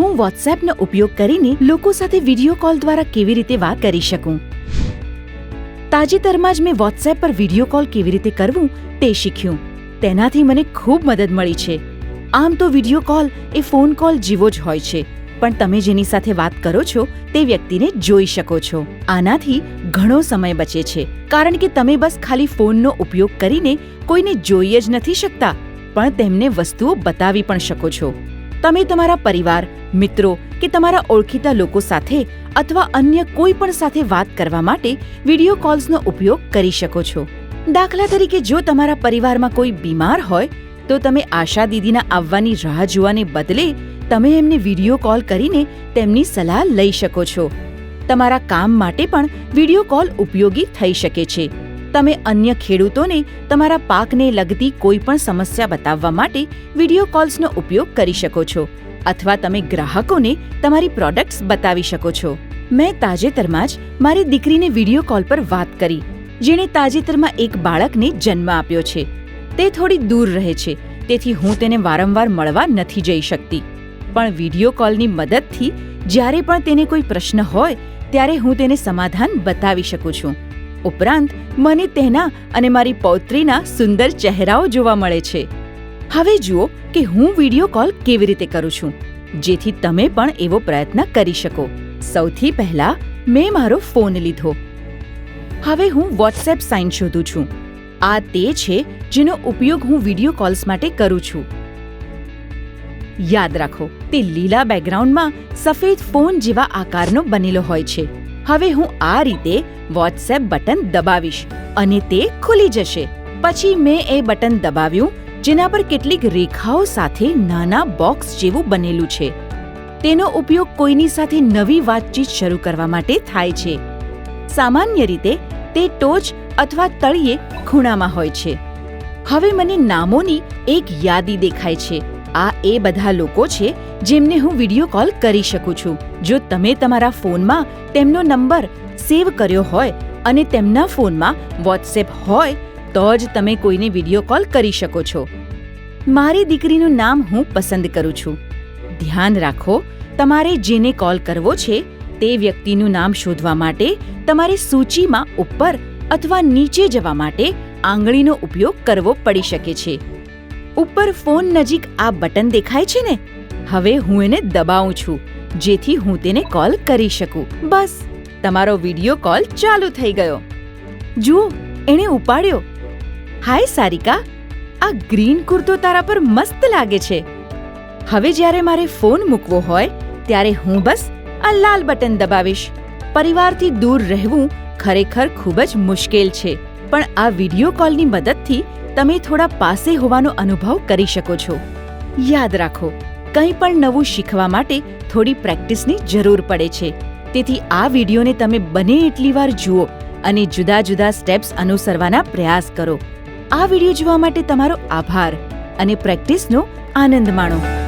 હું વોટ્સએપનો ઉપયોગ કરીને લોકો સાથે વીડિયો કોલ દ્વારા કેવી રીતે વાત કરી શકું? તાજેતરમાં જ મેં વોટ્સએપ પર વીડિયો કોલ કેવી રીતે કરવું તે શીખ્યું. તેનાથી મને ખૂબ મદદ મળી છે. આમ તો વીડિયો કોલ એ ફોન કોલ જેવો જ હોય છે, પણ તમે જેની સાથે વાત કરો છો તે વ્યક્તિને જોઈ શકો છો. આનાથી ઘણો સમય બચે છે, કારણ કે તમે બસ ખાલી ફોનનો ઉપયોગ કરીને કોઈને જોઈ જ નથી શકતા, પણ તેમને વસ્તુઓ બતાવી પણ શકો છો. તમે તમારા પરિવાર, મિત્રો કે તમારા ઓળખીતા લોકો સાથે અથવા અન્ય કોઈ પણ સાથે વાત કરવા માટે વીડિયો કોલ્સનો ઉપયોગ કરી શકો છો. દાખલા તરીકે જો તમારા પરિવારમાં કોઈ બીમાર હોય, તો તમે આશા દીદીના આવવાની રાહ જોવાને બદલે તમે એમને વીડિયો કોલ કરીને તેમની સલાહ લઈ શકો છો. તમારા કામ માટે પણ વીડિયો કોલ ઉપયોગી થઈ શકે છે. તમે અન્ય ખેડૂતોને તમારા પાકને લગતી કોઈપણ સમસ્યા બતાવવા માટે વીડિયો કોલ્સનો ઉપયોગ કરી શકો છો અથવા તમે ગ્રાહકોને તમારી પ્રોડક્ટ્સ બતાવી શકો છો. મેં તાજેતરમાં જ મારી દીકરીને વીડિયો કોલ પર વાત કરી, જેણે તાજેતરમાં એક બાળકને જન્મ આપ્યો છે. તે થોડી દૂર રહે છે, તેથી હું તેને વારંવાર મળવા નથી જઈ શકતી. પણ વીડિયો કોલની મદદથી જ્યારે પણ તેને કોઈ પ્રશ્ન હોય, ત્યારે હું તેને સમાધાન બતાવી શકું છું. ઉપરાંત, મને તેના અને મારી પૌત્રીના સુંદર ચહેરાઓ જોવા મળે છે. હવે જુઓ કે હું વીડિયો કોલ કેવી રીતે કરું છું, જેથી તમે પણ એવો પ્રયત્ન કરી શકો. સૌથી પહેલા, મેં મારો ફોન લીધો. હવે હું વોટ્સએપ સાઇન શોધું છું. આ તે છે જેનો ઉપયોગ હું વીડિયો કોલ્સ માટે કરું છું. યાદ રાખો, તે લીલા બેકગ્રાઉન્ડમાં સફેદ ફોન જેવા આકારનો બનેલો હોય છે. હવે હું આ રીતે વોટ્સએપ બટન દબાવીશ અને તે ખુલી જશે. પછી મેં એ બટન દબાવ્યું, જેના પર કેટલીક રેખાઓ સાથે નાના બોક્સ જેવું બનેલું છે. તેનો ઉપયોગ કોઈની સાથે નવી વાતચીત શરૂ કરવા માટે થાય છે. સામાન્ય રીતે તે ટોચ અથવા તળિયે ખૂણામાં હોય છે. હવે મને નામોની એક યાદી દેખાય છે. આ એ બધા લોકો છે જેમને હું વીડિયો કોલ કરી શકું છું. જો તમે તમારા ફોનમાં તેમનો નંબર સેવ કર્યો હોય અને તેમના ફોનમાં વોટ્સએપ હોય, તો જ તમે કોઈને વીડિયો કોલ કરી શકો છો. મારી દીકરીનું નામ હું પસંદ કરું છું. ધ્યાન રાખો, તમારે જેને કોલ કરવો છે, તે વ્યક્તિનું નામ શોધવા માટે તમારે સૂચિમાં ઉપર અથવા નીચે જવા માટે આંગળીનો ઉપયોગ કરવો પડી શકે છે. ઉપર ફોન નજીક આ બટન દેખાય છે ને? હવે હું એને દબાવું છું, જેથી હું તેને કોલ કરી શકું. બસ, તમારો વીડિયો કોલ ચાલુ થઈ ગયો. જુઓ, એણે ઉપાડ્યો. હાય, સારિકા. આ ગ્રીન કુર્તો તારા પર મસ્ત લાગે છે. હવે જ્યારે મારે ફોન મૂકવો હોય, ત્યારે હું બસ આ લાલ બટન દબાવીશ. પરિવારથી દૂર રહેવું ખરેખર ખૂબ જ મુશ્કેલ છે. પણ આ વીડિયો કોલની મદદથી તમે થોડા પાસે હોવાનો અનુભવ કરી શકો છો. યાદ રાખો, કંઈ પણ નવું શીખવા માટે થોડી પ્રેક્ટિસની જરૂર પડે છે. તેથી આ વિડીયોને તમે બને એટલી વાર જુઓ અને જુદા જુદા સ્ટેપ્સ અનુસરવાના પ્રયાસ કરો. આ વીડિયો જોવા માટે તમારો આભાર અને પ્રેક્ટિસનો આનંદ માણો.